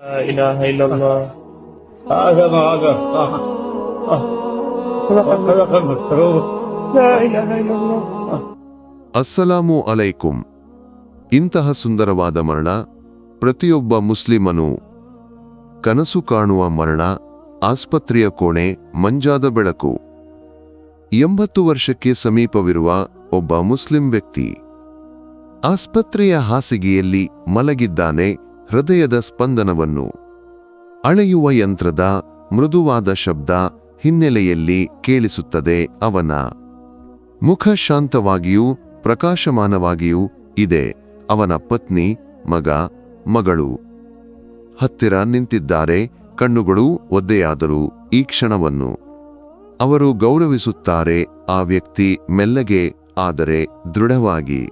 لا إله إلا الله هذا ما هذا آه. آه. صدق المسرور لا إله إلا الله ಅಸ್ಸಲಾಮು ಅಲೈಕುಂ ಇಂತಹ ಸುಂದರವಾದ ಮರಣ ಪ್ರತಿಯೊಬ್ಬ ಮುಸ್ಲಿಮನು ಕನಸು ಕಾಣುವ ಮರಣ ಆಸ್ಪತ್ರೆಯ ಕೋಣೆ ಮಂಜಾದ ಬೆಳಕು ಎಂಬತ್ತು ವರ್ಷಕ್ಕೆ ಸಮೀಪವಿರುವ ಒಬ್ಬ ಮುಸ್ಲಿಂ ವ್ಯಕ್ತಿ ಆಸ್ಪತ್ರೆಯ ಹಾಸಿಗೆಯಲ್ಲಿ ಮಲಗಿದ್ದಾನೆ ಹೃದಯದ ಸ್ಪಂದನವನ್ನು. ಅಳೆಯುವ ಯಂತ್ರದ ಮೃದುವಾದ ಶಬ್ದ ಹಿನ್ನೆಲೆಯಲ್ಲಿ ಕೇಳಿಸುತ್ತದೆ ಅವನ. ಮುಖ ಶಾಂತವಾಗಿಯೂ ಪ್ರಕಾಶಮಾನವಾಗಿಯೂ ಇದೆ. ಅವನ ಪತ್ನಿ, ಮಗ, ಮಗಳು. ಹತ್ತಿರ ನಿಂತಿದ್ದಾರೆ, ಕಣ್ಣುಗಳು ಒದ್ದೆಯಾದರೂ ಈ ಕ್ಷಣವನ್ನು. ಅವರು ಗೌರವಿಸುತ್ತಾರೆ, ಆ ವ್ಯಕ್ತಿ ಮೆಲ್ಲಗೆ, ಆದರೆ ದೃಢವಾಗಿ.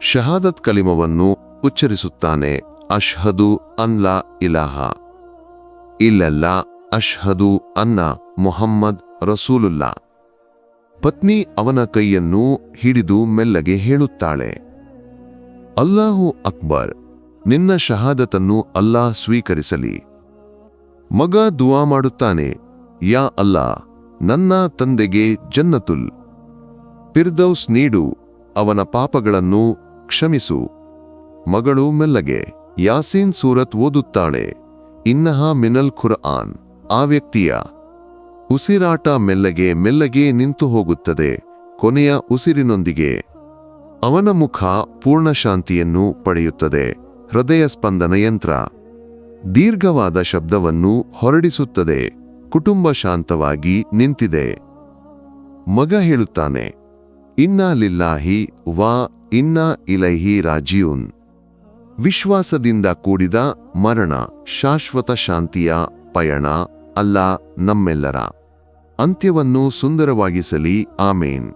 ಶಹಾದತ್ ಕಲಿಮವನ್ನು ಉಚ್ಚರಿಸುತ್ತಾನೆ ಅಶ್ಹದು ಅನ್ಲಾ ಇಲಾಹ. ಇಲ್ಲಲ್ಲ, ಅಶ್ಹದು ಅನ್ನ ಮೊಹಮ್ಮದ್ ರಸೂಲುಲ್ಲಾ. ಪತ್ನಿ ಅವನ ಕೈಯನ್ನು ಹಿಡಿದು ಮೆಲ್ಲಗೆ ಹೇಳುತ್ತಾಳೆ. ಅಲ್ಲಾಹು ಅಕ್ಬರ್, ನಿನ್ನ ಶಹಾದತನ್ನು ಅಲ್ಲಾ ಸ್ವೀಕರಿಸಲಿ. ಮಗ ದುವಾ ಮಾಡುತ್ತಾನೆ, ಯಾ ಅಲ್ಲಾ ನನ್ನ ತಂದೆಗೆ ಜನ್ನತುಲ್. ಪಿರ್ದೌಸ್ ನೀಡು, ಅವನ ಪಾಪಗಳನ್ನು ಕ್ಷಮಿಸು. ಮಗಳು ಮೆಲ್ಲಗೆ ಯಾಸೀನ್ ಸೂರತ್ ಓದುತ್ತಾಳೆ. ಇನ್ನಹ ಮಿನಲ್ ಖುರ್ಆನ್. ಆ ವ್ಯಕ್ತಿಯ ಉಸಿರಾಟ ಮೆಲ್ಲಗೆ ಮೆಲ್ಲಗೆ ನಿಂತು ಹೋಗುತ್ತದೆ. ಕೊನೆಯ ಉಸಿರಿನೊಂದಿಗೆ ಅವನ ಮುಖ ಪೂರ್ಣ ಶಾಂತಿಯನ್ನು ಪಡೆಯುತ್ತದೆ. ಹೃದಯ ಸ್ಪಂದನ ಯಂತ್ರ. ದೀರ್ಘವಾದ ಶಬ್ದವನ್ನು ಹೊರಡಿಸುತ್ತದೆ. ಕುಟುಂಬ ಶಾಂತವಾಗಿ ನಿಂತಿದೆ. ಮಗ ಹೇಳುತ್ತಾನೆ, ಇನ್ನ ಲಿಲ್ಲಾಹಿ ವಾ ಇನ್ನ ಇಲೈಹಿ ರಾಜಿಯೂನ್. ವಿಶ್ವಾಸದಿಂದ ಕೂಡಿದ ಮರಣ ಶಾಶ್ವತ ಶಾಂತಿಯ ಪಯಣ ಅಲ್ಲ ನಮ್ಮೆಲ್ಲರ. ಅಂತ್ಯವನ್ನು ಸುಂದರವಾಗಿಸಲಿ ಆಮೇನ್.